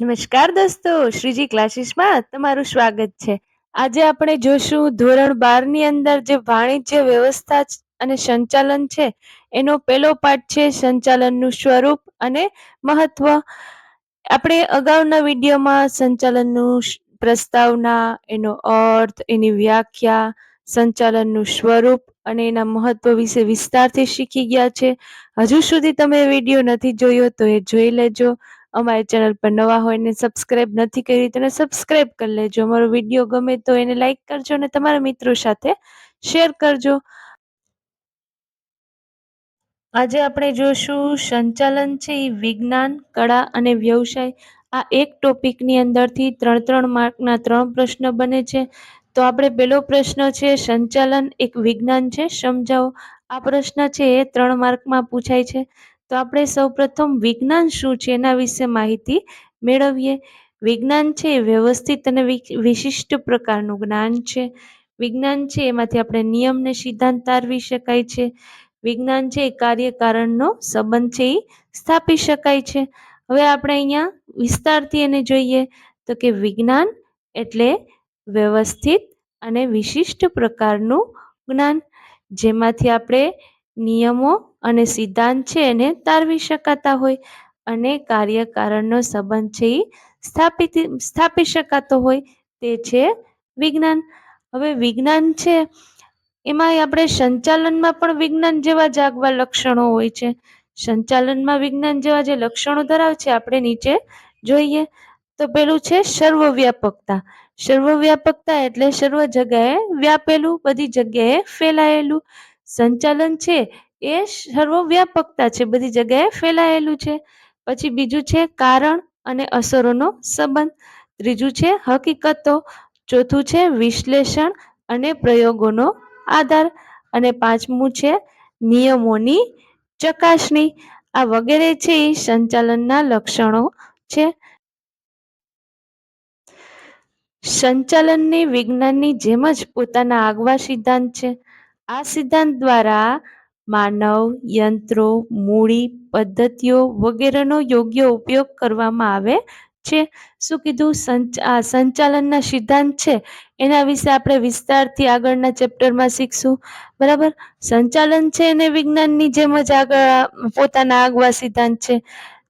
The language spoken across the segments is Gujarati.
નમસ્કાર દોસ્તો, શ્રીજી ક્લાસીસમાં તમારું સ્વાગત છે. આજે આપણે જોશું ધોરણ બારની અંદર જે વાણિજ્ય વ્યવસ્થા અને સંચાલન છે, એનો પહેલો પાઠ છે સંચાલનનું સ્વરૂપ અને મહત્વ. આપણે અગાઉના વિડીયોમાં સંચાલનનું પ્રસ્તાવના, એનો અર્થ, એની વ્યાખ્યા, સંચાલનનું સ્વરૂપ અને એના મહત્વ વિશે વિસ્તારથી શીખી ગયા છે. હજુ સુધી તમે વીડિયો નથી જોયો તો એ જોઈ લેજો. અમારી ચેનલ પર નવા હોય ને સબસ્ક્રાઇબ નથી કરી તો સબસ્ક્રાઇબ કરી લેજો. અમારો વીડિયો ગમે તો એને લાઈક કરજો અને તમારા મિત્રો સાથે શેર કરજો. આજે આપણે જોશું સંચાલન છે એ વિજ્ઞાન, કળા અને વ્યવસાય. આ એક ટોપિકની અંદરથી ત્રણ ત્રણ માર્કના ત્રણ પ્રશ્ન બને છે. તો આપણે પેલો પ્રશ્ન છે સંચાલન, એક વિજ્ઞાન છે. સમજાવો. આ પ્રશ્ન છે એ ત્રણ માર્કમાં પૂછાય છે. તો આપણે સૌપ્રથમ વિજ્ઞાન શું છે એના વિશે માહિતી મેળવીએ. વિજ્ઞાન છે એ વ્યવસ્થિત અને વિશિષ્ટ પ્રકારનું જ્ઞાન છે. વિજ્ઞાન છે એમાંથી આપણે નિયમને સિદ્ધાંત તારવી શકાય છે. વિજ્ઞાન છે એ કાર્યકારણનો સંબંધ છે એ સ્થાપી શકાય છે. હવે આપણે અહીંયા વિસ્તારથી એને જોઈએ તો કે વિજ્ઞાન એટલે વ્યવસ્થિત અને વિશિષ્ટ પ્રકારનું જ્ઞાન. જેમાંથી આપણે નિયમો અને સિદ્ધાંત છે એને તારવી શકાતા હોય. અને કાર્યકારણનો સંબંધ છે એ સ્થાપિત, સ્થાપી શકાતો હોય તે છે વિજ્ઞાન. હવે વિજ્ઞાન છે એમાં આપણે સંચાલનમાં પણ વિજ્ઞાન જેવા જાગવા લક્ષણો હોય છે. સંચાલનમાં વિજ્ઞાન જેવા જે લક્ષણો ધરાવે છે આપણે નીચે જોઈએ. તો પેલું છે સર્વવ્યાપકતા. સર્વવ્યાપકતા એટલે સર્વ જગ્યાએ વ્યાપેલું, બધી જગ્યાએ ફેલાયેલું. સંચાલન છે એ સર્વવ્યાપકતા છે. બધી જગ્યાએ ફેલાયેલું છે. પછી બીજું છે કારણ અને અસરોનો સંબંધ. ત્રીજું છે હકીકતો. ચોથું છે વિશ્લેષણ અને પ્રયોગોનો આધાર. અને પાંચમું છે નિયમોની ચકાસણી. આ વગેરે છે એ સંચાલનના લક્ષણો છે. સંચાલનની વિજ્ઞાનની જેમ જ પોતાના આગવા સિદ્ધાંત છે. આ સિદ્ધાંત દ્વારા માનવ, યંત્રો, મૂડી, પદ્ધતિઓ વગેરેનો યોગ્ય ઉપયોગ કરવામાં આવે છે. શું કીધું? સંચાલનના સિદ્ધાંત છે. એના વિશે આપણે વિસ્તારથી આગળના ચેપ્ટરમાં શીખશું. બરાબર? સંચાલન છે એને વિજ્ઞાનની જેમ જ આગળ પોતાના આગવા સિદ્ધાંત છે.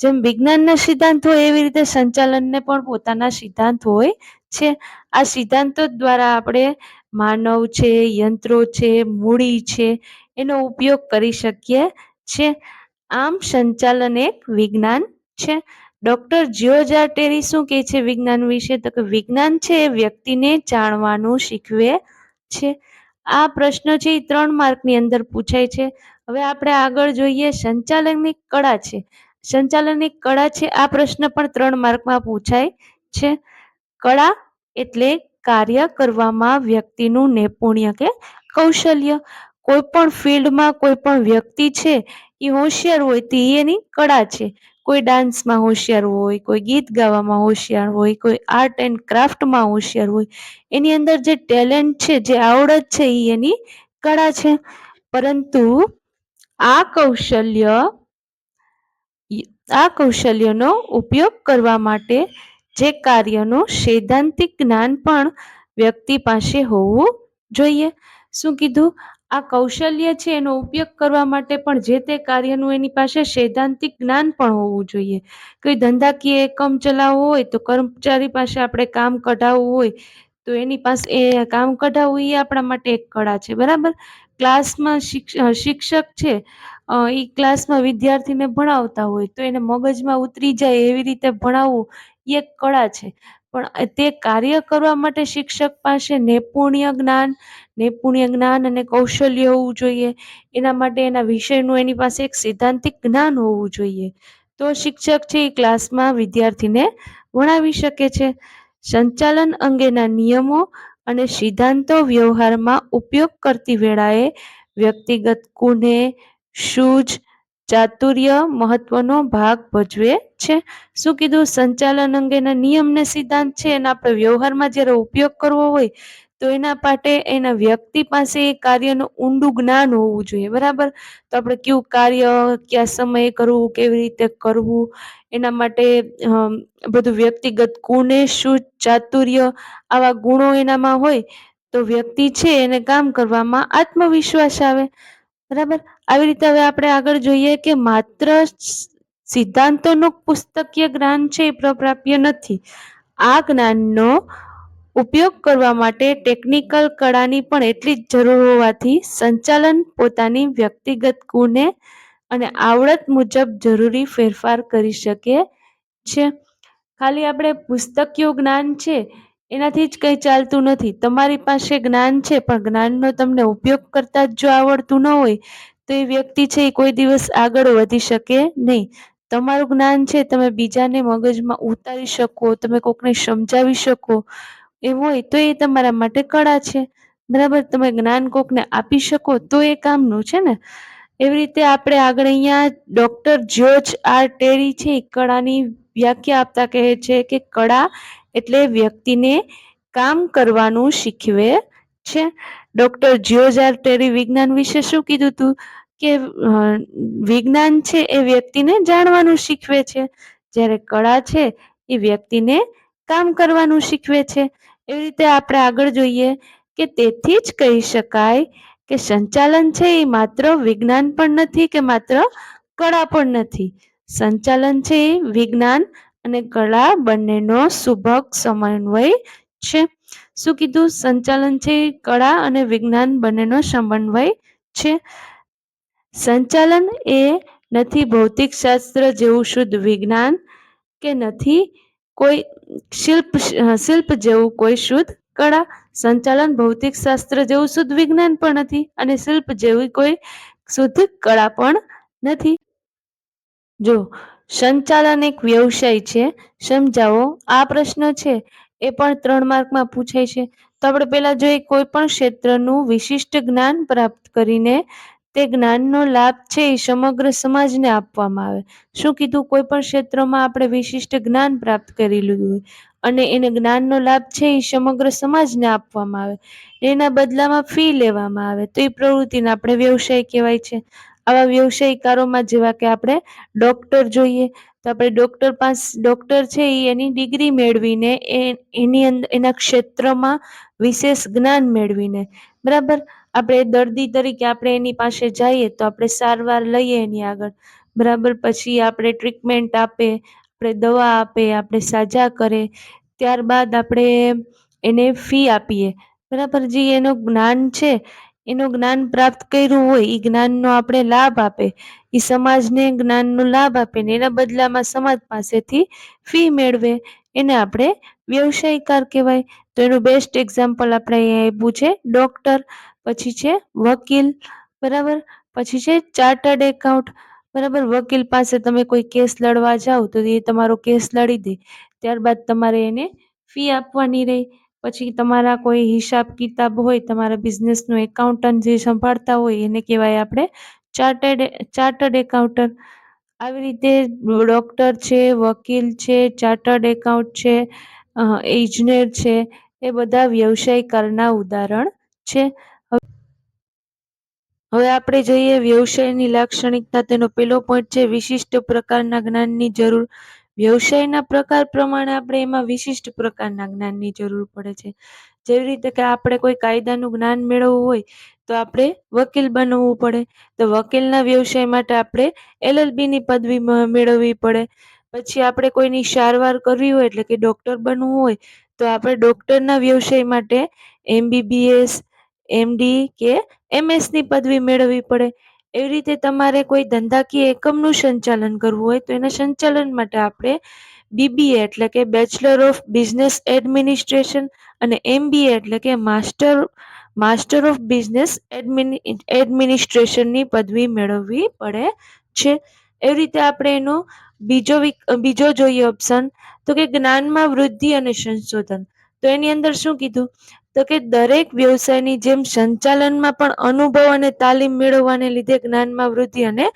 જેમ વિજ્ઞાનના સિદ્ધાંત હોય એવી રીતે સંચાલનને પણ પોતાના સિદ્ધાંત હોય છે. આ સિદ્ધાંતો દ્વારા આપણે માનવ છે, યંત્રો છે, મૂડી છે, એનો ઉપયોગ કરી શકીએ છે. આમ સંચાલન એક વિજ્ઞાન છે. ડોક્ટર જ્યોર્જા ટેરી શું કહે છે વિજ્ઞાન વિશે? તો કે વિજ્ઞાન છે એ વ્યક્તિને જાણવાનું શીખવે છે. આ પ્રશ્ન છે એ ત્રણ માર્કની અંદર પૂછાય છે. હવે આપણે આગળ જોઈએ સંચાલનની કળા છે. સંચાલનની કળા છે, આ પ્રશ્ન પણ ત્રણ માર્કમાં પૂછાય છે. કળા એટલે કાર્ય કરવામાં વ્યક્તિનું નૈપુણ્ય કે કૌશલ્ય. કોઈ પણ ફિલ્ડમાં કોઈ પણ વ્યક્તિ છે, એ હોશિયાર હોય તે એની કળા છે. કોઈ ડાન્સમાં હોશિયાર હોય, કોઈ ગીત ગાવામાં હોશિયાર હોય, કોઈ આર્ટ એન્ડ ક્રાફ્ટમાં હોશિયાર હોય, એની અંદર જે ટેલેન્ટ છે, જે આવડત છે, એ એની કળા છે. પરંતુ આ કૌશલ્ય, આ કૌશલ્યનો ઉપયોગ કરવા માટે જે કાર્યનું સૈદ્ધાંતિક જ્ઞાન પણ વ્યક્તિ પાસે હોવું જોઈએ. શું કીધું? આ કૌશલ્ય છે એનો ઉપયોગ કરવા માટે પણ જે તે કાર્યનું એની પાસે સૈદ્ધાંતિક જ્ઞાન પણ હોવું જોઈએ. કોઈ ધંધાકીય એકમ ચલાવવો હોય તો કર્મચારી પાસે આપણે કામ કઢાવવું હોય તો એની પાસે એ કામ કઢાવવું એ આપણા માટે એક કળા છે, બરાબર? ક્લાસમાં શિક્ષક છે એ ક્લાસમાં વિદ્યાર્થીને ભણાવતા હોય તો એને મગજમાં ઉતરી જાય એવી રીતે ભણાવવું એ એક કળા છે. પણ તે કાર્ય કરવા માટે શિક્ષક પાસે નૈપુણ્ય જ્ઞાન નૈપુણ્ય જ્ઞાન અને કૌશલ્ય હોવું જોઈએ. એના માટે એના વિષયનું એની પાસે એક સિદ્ધાંતિક જ્ઞાન હોવું જોઈએ. તો શિક્ષક છે એ ક્લાસમાં વિદ્યાર્થીને ભણાવી શકે છે. સંચાલન અંગેના નિયમો અને સિદ્ધાંતો વ્યવહારમાં ઉપયોગ કરતી વેળાએ વ્યક્તિગત કુને, સૂઝ ચાતુર્ય મહત્વનો ભાગ ભજવે છે. શું કીધું? સંચાલન અંગેના નિયમ ને સિદ્ધાંત છે. એના આપણે વ્યવહારમાં જ્યારે ઉપયોગ કરવો હોય, તો એના માટે એના વ્યક્તિ પાસે એ કાર્યનું ઊંડું જ્ઞાન હોવું જોઈએ. બરાબર? તો આપણે કયું કાર્ય, કયા સમયે કરવું, કેવી રીતે કરવું, એના માટે બધું વ્યક્તિગત ગુણે શું, ચાતુર્ય, આવા ગુણો એનામાં હોય, તો વ્યક્તિ છે એને કામ કરવામાં આત્મવિશ્વાસ આવે. બરાબર? આવી રીતે હવે આપણે આગળ જોઈએ કે માત્ર સિદ્ધાંતોનું પુસ્તકીય જ્ઞાન છે એ પ્રપ્રાપ્ય નથી. આ જ્ઞાનનો ઉપયોગ કરવા માટે ટેકનિકલ કળાની પણ એટલી જ જરૂર હોવાથી સંચાલન પોતાની વ્યક્તિગત ગુણે અને આવડત મુજબ જરૂરી ફેરફાર કરી શકે છે. ખાલી આપણે પુસ્તકીય જ્ઞાન છે એનાથી જ કંઈ ચાલતું નથી. તમારી પાસે જ્ઞાન છે, પણ જ્ઞાનનો તમને ઉપયોગ કરતા જ જો આવડતું ન હોય, તો એ વ્યક્તિ છે એ કોઈ દિવસ આગળ વધી શકે નહીં. તમારું જ્ઞાન છે, તમે બીજાને મગજમાં ઉતારી શકો, તમે કોકને સમજાવી શકો એ હોય તો એ તમારા માટે કળા છે. બરાબર? તમે જ્ઞાન કોકને આપી શકો તો એ કામનું છે ને? એવી રીતે આપણે આગળ અહીંયા ડોક્ટર જ્યોર્જ આર ટેરી છે, એ કળાની વ્યાખ્યા આપતા કહે છે કે કળા એટલે વ્યક્તિને કામ કરવાનું શીખવે છે. ડોક્ટર જ્યોર્જ ટેરી વિજ્ઞાન વિશે શું કીધું હતું કે વિજ્ઞાન છે એ વ્યક્તિને જાણવાનું શીખવે છે. જ્યારે કળા છે એ વ્યક્તિને કામ કરવાનું શીખવે છે. એવી રીતે આપણે આગળ જોઈએ કે તેથી જ કહી શકાય કે સંચાલન છે એ માત્ર વિજ્ઞાન પણ નથી કે માત્ર કળા પણ નથી. સંચાલન છે એ વિજ્ઞાન અને કળા બંનેનો સુભગ સમન્વય છે. શું કીધું? સંચાલન છે કળા અને વિજ્ઞાન બંનેનો સમન્વય છે. સંચાલન એ નથી ભૌતિક શાસ્ત્ર જેવું શુદ્ધ વિજ્ઞાન કે નથી કોઈ શિલ્પ શિલ્પ જેવું કોઈ શુદ્ધ કળા. સંચાલન ભૌતિક શાસ્ત્ર જેવું શુદ્ધ વિજ્ઞાન પણ નથી અને શિલ્પ જેવી કોઈ શુદ્ધ કળા પણ નથી. જો સંચાલન એક વ્યવસાય છે. સમજાવો? આ પ્રશ્ન છે. એ પણ ત્રણ માર્કમાં પૂછાય છે. તો આપણે પહેલા જોઈએ કોઈ પણ ક્ષેત્રનું વિશિષ્ટ જ્ઞાન પ્રાપ્ત કરીને તે જ્ઞાનનો લાભ છે એ સમગ્ર સમાજને આપવામાં આવે. શું કીધું? કોઈ પણ ક્ષેત્રમાં આપણે વિશિષ્ટ જ્ઞાન પ્રાપ્ત કરી લીધું હોય અને એને જ્ઞાનનો લાભ છે એ સમગ્ર સમાજને આપવામાં આવે. એના બદલામાં ફી લેવામાં આવે. તો એ પ્રવૃત્તિને આપણે વ્યવસાય કહેવાય છે. આવા વ્યવસાયિકારોમાં જેવા કે આપણે ડોક્ટર જોઈએ, તો આપણે ડોક્ટર પાસે ડોક્ટર છે એ એની ડિગ્રી મેળવીને એ, એની અંદર એના ક્ષેત્રમાં વિશેષ જ્ઞાન મેળવીને. બરાબર? આપણે દર્દી તરીકે આપણે એની પાસે જઈએ તો આપણે સારવાર લઈએ એની આગળ. બરાબર? પછી આપણે ટ્રીટમેન્ટ આપે, આપણે દવા આપે, આપણે સાજા કરે, ત્યારબાદ આપણે એને ફી આપીએ. બરાબર? જે એનું જ્ઞાન છે એનું જ્ઞાન પ્રાપ્ત કર્યું હોય એ જ્ઞાનનો આપણે લાભ આપે. એ સમાજને જ્ઞાનનો લાભ આપે ને એના બદલામાં સમાજ પાસેથી ફી મેળવે. એને આપણે વ્યવસાયકાર કહેવાય. તો એનું બેસ્ટ એક્ઝામ્પલ આપણે અહીંયા આપ્યું છે ડોક્ટર પછી છે વકીલ, બરાબર? પછી છે ચાર્ટર્ડ એકાઉન્ટ બરાબર? વકીલ પાસે તમે કોઈ કેસ લડવા જાઓ તો એ તમારો કેસ લડી દે. ત્યારબાદ તમારે એને ફી આપવાની રહી. પછી તમારા કોઈ હિસાબ કિતાબ હોય, તમારા બિઝનેસનું એકાઉન્ટન્ટ જે સંભાળતા હોય, એને કહેવાય આપણે ચાર્ટર્ડ ચાર્ટર્ડ એકાઉન્ટન્ટ. આવી રીતે ડૉક્ટર છે, વકીલ છે, ચાર્ટર્ડ એકાઉન્ટ છે ઇજનેર છે, એ બધા વ્યવસાયકારના ઉદાહરણ છે. હવે આપણે જોઈએ વ્યવસાયની લાક્ષણિકતા. તેનો પેલો પોઈન્ટ છે, વિશિષ્ટ પ્રકારના જ્ઞાનની જરૂર. વ્યવસાયના પ્રકાર પ્રમાણે આપણે એમાં વિશિષ્ટ પ્રકારના જ્ઞાનની જરૂર પડે છે. જેવી રીતે કે આપણે કોઈ કાયદાનું જ્ઞાન મેળવવું હોય, તો આપણે વકીલ બનવું પડે. તો વકીલના વ્યવસાય માટે આપણે એલએલબીની પદવી મેળવવી પડે. પછી આપણે કોઈની સારવાર કરવી હોય એટલે કે ડૉક્ટર બનવું હોય, તો આપણે ડૉક્ટરના વ્યવસાય માટે એમબીબીએસ એમડી કે એમએસની પદવી મેળવવી પડે. એવી રીતે તમારે કોઈ ધંધાકીય એકમનું સંચાલન કરવું હોય તો એના સંચાલન માટે આપણે બીબીએ એટલે કે બેચલર ઓફ બિઝનેસ એડમિનિસ્ટ્રેશન અને એમબીએ એટલે કે માસ્ટર માસ્ટર ઓફ બિઝનેસ એડમિનિ એડમિનિસ્ટ્રેશનની પદવી મેળવવી પડે છે. એવી રીતે આપણે એનો બીજો બીજો જોઈએ ઓપ્શન તો કે જ્ઞાનમાં વૃદ્ધિ અને સંશોધન. તો એની અંદર શું કીધું? તો કે દરેક વ્યવસાયની જેમ સંચાલનમાં પણ અનુભવ અને તાલીમ મેળવવાને લીધે જ્ઞાનમાં વૃદ્ધિ અને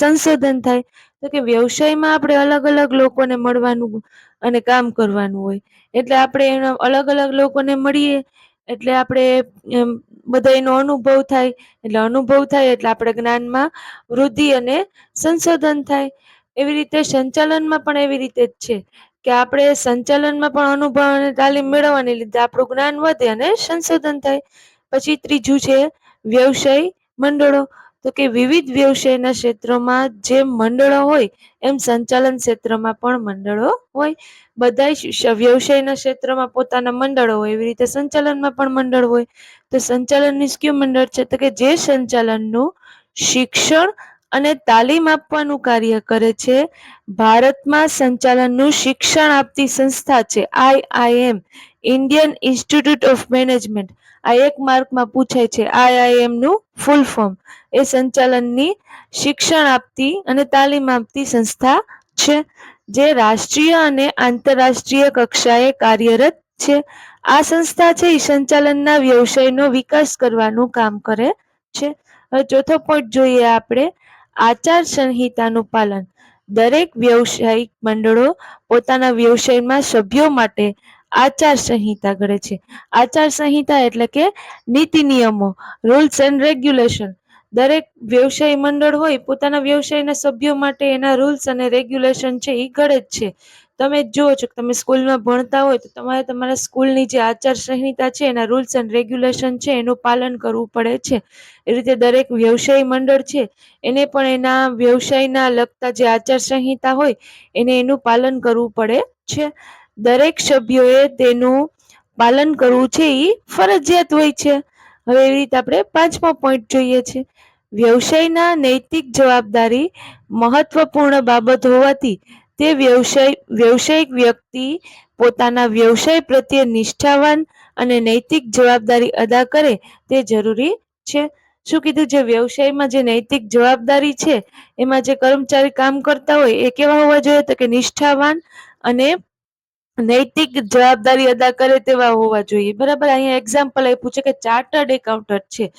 સંશોધન થાય. તો કે વ્યવસાયમાં આપણે અલગ અલગ લોકોને મળવાનું અને કામ કરવાનું હોય. એટલે આપણે એના અલગ અલગ લોકોને મળીએ, એટલે આપણે બધા એનો અનુભવ થાય. એટલે અનુભવ થાય એટલે આપણે જ્ઞાનમાં વૃદ્ધિ અને સંશોધન થાય. એવી રીતે સંચાલનમાં પણ એવી રીતે જ છે. કે આપણે સંચાલનમાં પણ અનુભવ અને તાલીમ મેળવવાને લીધે આપણું જ્ઞાન વધે અને સંશોધન થાય. પછી ત્રીજું છે વ્યવસાય મંડળો. તો કે વિવિધ વ્યવસાયના ક્ષેત્રોમાં જે મંડળો હોય, એમ સંચાલન ક્ષેત્રમાં પણ મંડળો હોય. બધા વ્યવસાયના ક્ષેત્રમાં પોતાના મંડળો હોય, એવી રીતે સંચાલનમાં પણ મંડળ હોય. તો સંચાલનની કયું મંડળ છે, તો કે જે સંચાલનનું શિક્ષણ અને તાલીમ આપવાનું કાર્ય કરે છે. ભારતમાં સંચાલનનું શિક્ષણ આપતી સંસ્થા છે. IIM Indian Institute of Management. આ એક માર્કમાં પૂછાય છે આઈઆઈએમનું ફૂલ ફોર્મ. એ સંચાલનની શિક્ષણ આપતી અને તાલીમ આપતી સંસ્થા છે, જે રાષ્ટ્રીય અને આંતરરાષ્ટ્રીય કક્ષાએ કાર્યરત છે. આ સંસ્થા છે, એ સંચાલનના વ્યવસાયનો વિકાસ કરવાનું કામ કરે છે. હવે ચોથો પોઈન્ટ જોઈએ આપણે. આચાર સંહિતાનું પાલન. દરેક વ્યવસાયિક મંડળો પોતાના વ્યવસાયમાં સભ્યો માટે આચાર સંહિતા ઘડે છે. આચાર સંહિતા એટલે કે નીતિ નિયમો રૂલ્સ એન્ડ રેગ્યુલેશન દરેક વ્યવસાય મંડળ હોય પોતાના વ્યવસાયના સભ્યો માટે એના રૂલ્સ અને રેગ્યુલેશન છે એ ઘડે જ છે. તમે જુઓ છો કે તમે સ્કૂલમાં ભણતા હોય તો તમારે તમારા સ્કૂલની જે આચાર સંહિતા છે, એના રૂલ્સ એન્ડ રેગ્યુલેશન છે, એનું પાલન કરવું પડે છે. એ રીતે દરેક વ્યવસાય મંડળ છે, એને પણ એના વ્યવસાયના લગતા જે આચાર સંહિતા હોય, એને એનું પાલન કરવું પડે છે. દરેક સભ્યોએ તેનું પાલન કરવું છે એ ફરજિયાત હોય છે. હવે એવી રીતે આપણે પાંચમો પોઈન્ટ જોઈએ છે. વ્યવસાયના નૈતિક જવાબદારી મહત્વપૂર્ણ બાબત હોવાથી તે વ્યવસાય, વ્યવસાયિક વ્યક્તિ પોતાના વ્યવસાય પ્રત્યે નિષ્ઠાવાન અને નૈતિક જવાબદારી અદા કરે તે જરૂરી છે. શું કીધું? જે વ્યવસાયમાં જે નૈતિક જવાબદારી છે, એમાં જે કર્મચારી કામ કરતા હોય એ કેવા હોવા જોઈએ? તો કે નિષ્ઠાવાન અને નૈતિક જવાબદારી અદા કરે તેવા હોવા જોઈએ. બરાબર? અહીંયા એક્ઝામ્પલ આપ્યું છે કે ચાર્ટર્ડ એકાઉન્ટન્ટ છે.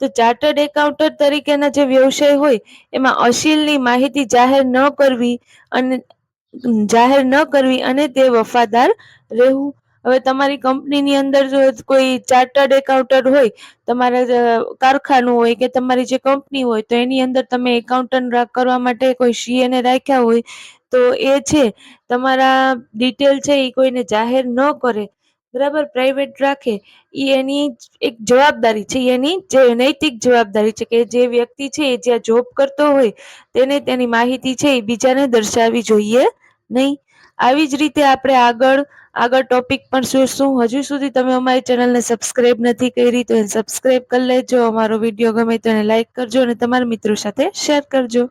તો ચાર્ટર્ડ એકાઉન્ટન્ટ તરીકેના જે વ્યવસાય હોય, એમાં અશીલની માહિતી જાહેર ન કરવી અને જાહેર ન કરવી અને તે વફાદાર રહેવું. હવે તમારી કંપનીની અંદર જો કોઈ ચાર્ટર્ડ એકાઉન્ટન્ટ હોય, તમારા કારખાનું હોય કે તમારી જે કંપની હોય, તો એની અંદર તમે એકાઉન્ટન્ટ કરવા માટે કોઈ સીએને રાખ્યા હોય, તો એ છે. તમારા ડિટેલ છે એ કોઈને જાહેર ન કરે. બરાબર? પ્રાઇવેટ રાખે. એ એની એક જવાબદારી છે. એની જે નૈતિક જવાબદારી છે કે જે વ્યક્તિ છે એ જ્યાં જોબ કરતો હોય, તેને તેની માહિતી છે એ બીજાને દર્શાવવી જોઈએ નહીં. આવી જ રીતે આપણે આગળ આગળ ટોપિક પણ શું શું હજુ સુધી તમે અમારી ચેનલને સબસ્ક્રાઇબ નથી કરી તો એને સબસ્ક્રાઇબ કરી લેજો. અમારો વીડિયો ગમે તો એને લાઈક કરજો અને તમારા મિત્રો સાથે શેર કરજો.